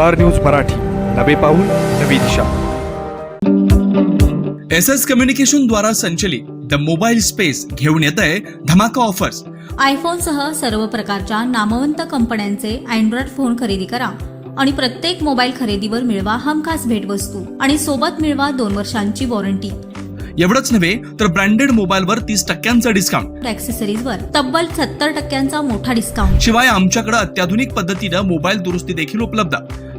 Star news Marathi. नवे पाऊल नवी दिशा. एस एस कम्युनिकेशन द्वारा संचलित द मोबाईल स्पेस घेऊन येत आहे धमाका ऑफर्स. आयफोनसह सर्व प्रकारच्या नामवंत कंपन्यांचे अँड्रॉइड फोन खरेदी करा आणि प्रत्येक मोबाईल खरेदीवर मिळवा हमखास भेटवस्तू आणि सोबत मिळवा दोन वर्षांची वॉरंटी. एवढंच नव्हे तर ब्रँडेड मोबाईलवर तीस टक्क्यांचं डिस्काउंट ॲक्सेसरीजवर तब्बल सत्तर टक्क्यांचा मोठा डिस्काउंट शिवाय आमच्याकडे अत्याधुनिक पद्धतीनं मोबाईल दुरुस्ती देखील उपलब्ध.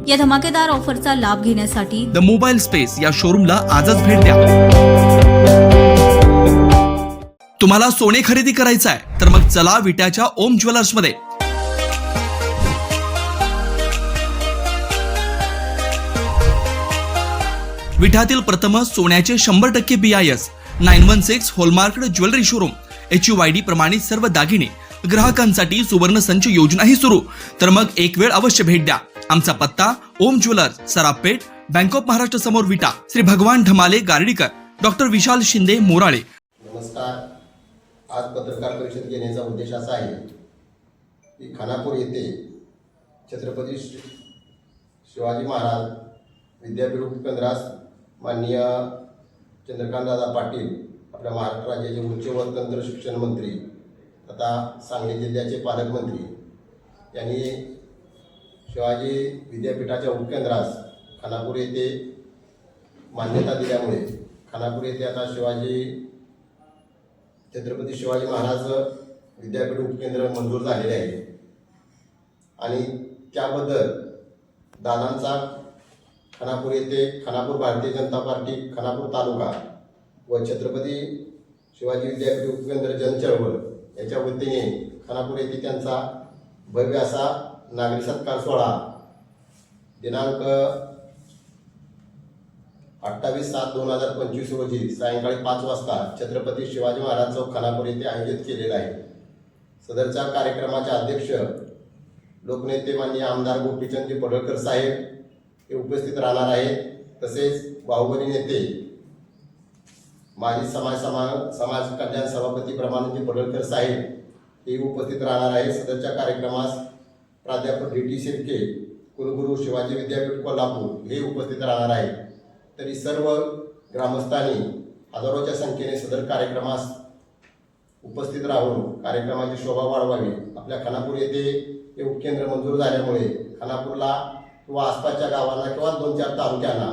या धमाकेदार ऑफरचा लाभ घेण्यासाठी द मोबाईल स्पेस या शोरूमला आजच भेट द्या. तुम्हाला सोने खरेदी करायचं आहे तर मग चला विट्याच्या ओम ज्वेलर्समध्ये विठातील प्रथम सोन्याचे शंभर टक्के B I S nine one six hallmark jewellery showroom H U I D प्रमाणित सर्व दागिने ग्राहकांसाठी सुवर्ण संच योजनाही सुरू. तर मग एक वेळ अवश्य भेट द्या. आमचा पत्ता Om jewellers Sarapeth bank of Maharashtra समोर विटा श्री भगवान ढमाले गार्डीकर. डॉक्टर विशाल शिंदे मोराळे. नमस्कार. आज पत्रकार परिषद घेण्याचा उद्देश असा आहे की खानापूर येथे छत्रपती श्री शिवाजी महाराज विद्यापीठ उपकेंद्रास माननीय चंद्रकांतदादा पाटील आपल्या महाराष्ट्र राज्याचे उच्च व तंत्र शिक्षण मंत्री तथा सांगली जिल्ह्याचे पालकमंत्री यांनी शिवाजी विद्यापीठाच्या उपकेंद्रास खानापूर येथे मान्यता दिल्यामुळे खानापूर येथे आता शिवाजी छत्रपती शिवाजी महाराज विद्यापीठ उपकेंद्र मंजूर झालेले आहे. आणि त्याबद्दल दादांचा खानापूर येथे खानापूर भारतीय जनता पार्टी खानापूर तालुका व छत्रपती शिवाजी विद्यापीठ उपकेंद्र जनचळवळ याच्या वतीने खानापूर येथे त्यांचा भव्य असा नागरी सत्कार सोहळा. दिनांक अठ्ठावीस सात दोन हजार पंचवीस रोजी सायंकाळी पाच वाजता छत्रपती शिवाजी महाराज चौक खानापूर येथे आयोजित केलेला आहे. सदरच्या कार्यक्रमाचे अध्यक्ष लोकनेते माननीय आमदार गोपीचंदजी पडळकर साहेब हे उपस्थित राहणार आहेत. तसेच बाहुबली नेते माजी समाज समा समाज कल्याण सभापती प्रमाणजी पडळकर साहेब हे उपस्थित राहणार आहेत. सदरच्या कार्यक्रमास प्राध्यापक डी टी शेटके कुलगुरू शिवाजी विद्यापीठ कोल्हापूर हे उपस्थित राहणार आहेत. तरी सर्व ग्रामस्थांनी हजारोच्या संख्येने सदर कार्यक्रमास उपस्थित राहून कार्यक्रमाची शोभा वाढवावी. आपल्या खानापूर येथे हे उपकेंद्र मंजूर झाल्यामुळे खानापूरला किंवा आसपासच्या गावांना किंवा दोन चार तालुक्यांना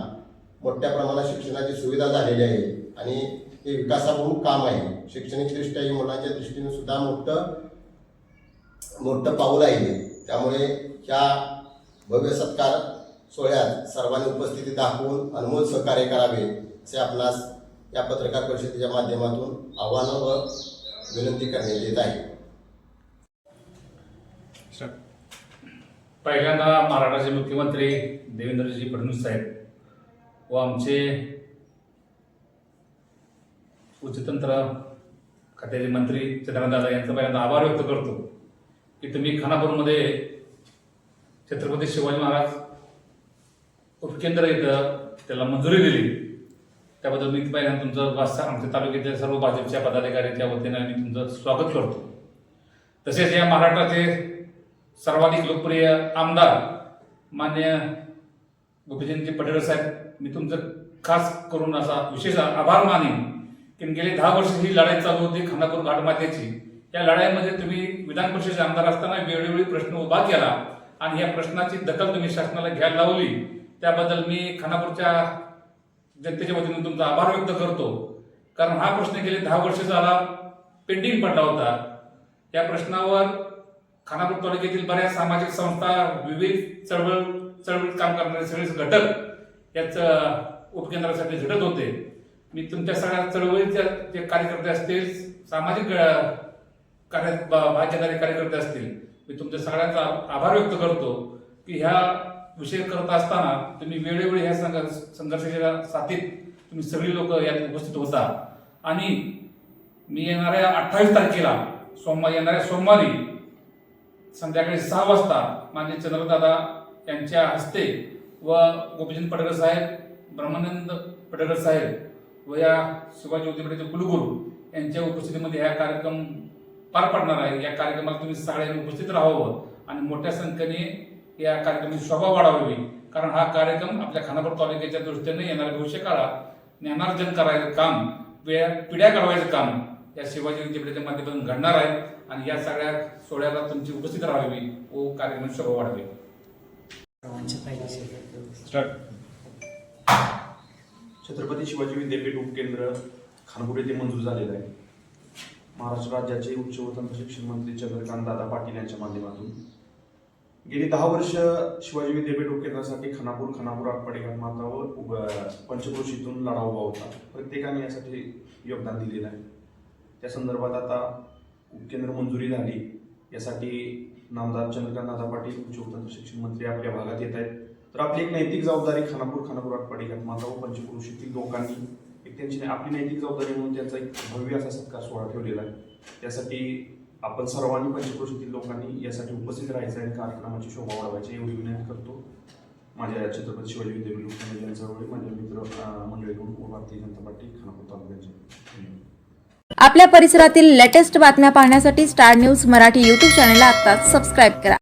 मोठ्या प्रमाणात शिक्षणाची सुविधा झालेली आहे. आणि हे विकासाभिमुख काम आहे. शैक्षणिकदृष्ट्या ही मुलांच्या दृष्टीने सुद्धा मोठं मोठं पाऊल आहे त्यामुळे ह्या भव्य सत्कार सोहळ्यात सर्वांनी उपस्थिती दाखवून अनमोल सहकार्य करावे असे आपणास या पत्रकार परिषदेच्या माध्यमातून आव्हानं व विनंती करण्यात येत आहे. पहिल्यांदा महाराष्ट्राचे मुख्यमंत्री देवेंद्रजी फडणवीस साहेब व आमचे उच्चतंत्र खात्याचे मंत्री चंद्रकांतदादा यांचा पहिल्यांदा आभार व्यक्त करतो की तुम्ही खानापूरमध्ये छत्रपती शिवाजी महाराज उपकेंद्र इथं त्याला मंजुरी दिली. त्याबद्दल मी पहिल्यांदा तुमचं वास्ता आमच्या तालुक्यातील सर्व भाजपच्या पदाधिकाऱ्यांच्या वतीनं मी तुमचं स्वागत करतो. तसेच या महाराष्ट्राचे सर्वाधिक लोकप्रिय आमदार मान्य गोपीचंदजी पटेल साहेब मी तुमचं खास करून असा विशेष आभार मानेन. की गेले दहा वर्ष ही लढाई चालू होती खानापूर घाटमातेची या लढाईमध्ये तुम्ही विधान परिषदेचे आमदार असताना वेळोवेळी प्रश्न उभा केला आणि या प्रश्नाची दखल तुम्ही शासनाला घ्यायला लावली. त्याबद्दल मी खानापूरच्या जनतेच्या वतीने तुमचा आभार व्यक्त करतो. कारण हा प्रश्न गेले दहा वर्ष झाला पेंडिंग पडला होता. या प्रश्नावर खानापूर तालुक्यातील बऱ्याच सामाजिक संस्था विविध चळवळ चळवळीत काम करणारे सगळेच घटक याच उपकेंद्रासाठी झटत होते. मी तुमच्या सगळ्या चळवळीच्या जे कार्यकर्ते असतील सामाजिक कार्य ब- कार्यकर्ते असतील मी तुमच्या सगळ्यांचा आभार व्यक्त करतो की ह्या विषय करत असताना तुम्ही वेळोवेळी ह्या संघर्ष संघर्षाच्या साथीत तुम्ही सगळी लोक यात उपस्थित होता. आणि मी येणाऱ्या अठ्ठावीस तारखेला सोमवार येणाऱ्या सोमवारी संध्याकाळी सहा वाजता माझे चंद्रदादा यांच्या हस्ते व गोपीचंद पडकर साहेब ब्रह्मानंद पडकर साहेब व या शिवाजी विद्यापीठाचे कुलगुरू यांच्या उपस्थितीमध्ये हा कार्यक्रम पार पडणार आहे. या कार्यक्रमाला तुम्ही सगळ्यांनी उपस्थित राहावं आणि मोठ्या संख्येने या कार्यक्रमाची शोभा वाढवावी कारण हा कार्यक्रम आपल्या खानापूर तालुक्याच्या दृष्टीने येणाऱ्या भविष्य काळात ज्ञानार्जन करायचं काम पिढ्या पिढ्या घडवायचं काम या शिवाजी विद्यापीठाच्या माध्यमातून घडणार आहे आणि या सगळ्या सोहळ्याला तुमची उपस्थित राहावी व कार्यक्रमाची शोभा वाढावी. छत्रपती शिवाजी विद्यापीठ उपकेंद्र खानपूर येथे मंजूर झालेलं आहे. महाराष्ट्र राज्याचे उच्च व तंत्र शिक्षण मंत्री चंद्रकांत दादा पाटील यांच्या माध्यमातून. गेली दहा वर्ष शिवाजी विद्यापीठ उपकेंद्रासाठी खानापूर खानापूर आटपाडी घाटमाता व उभ- पंचक्रोशीतून लढा उभा होता. प्रत्येकाने यासाठी योगदान दिलेलं आहे. त्या संदर्भात आता उपकेंद्र मंजुरी झाली. यासाठी नामदार चंद्रकांत दादा पाटील उच्च व तंत्र शिक्षण मंत्री आपल्या भागात येत आहेत. तर आपली एक नैतिक जबाबदारी खानापूर खानापूर आटपाडी घाटमाता व पंचक्रोशीतील लोकांनी एक त्यांची आपली नैतिक जबाबदारी म्हणून त्यांचा एक भव्य असा सत्कार सोहळा ठेवलेला आहे. त्यासाठी आपण सर्वांनी पंचक्रोशीतील लोकांनी यासाठी उपस्थित राहायचं आणि कार्यक्रमाची शोभा वाढवायची एवढी विनंती करतो. माझ्या छत्रपती शिवाजी विद्यापीठ लोकमंडळ यांच्यावर माझ्या मित्र मंडळीकडून भारतीय जनता पार्टी खानापूर तालुक्याचे. आपल्या परिसरातील लेटेस्ट बातम्या पाहण्यासाठी स्टार न्यूज मराठी यूट्यूब चॅनलला आत्ताच सबस्क्राईब करा.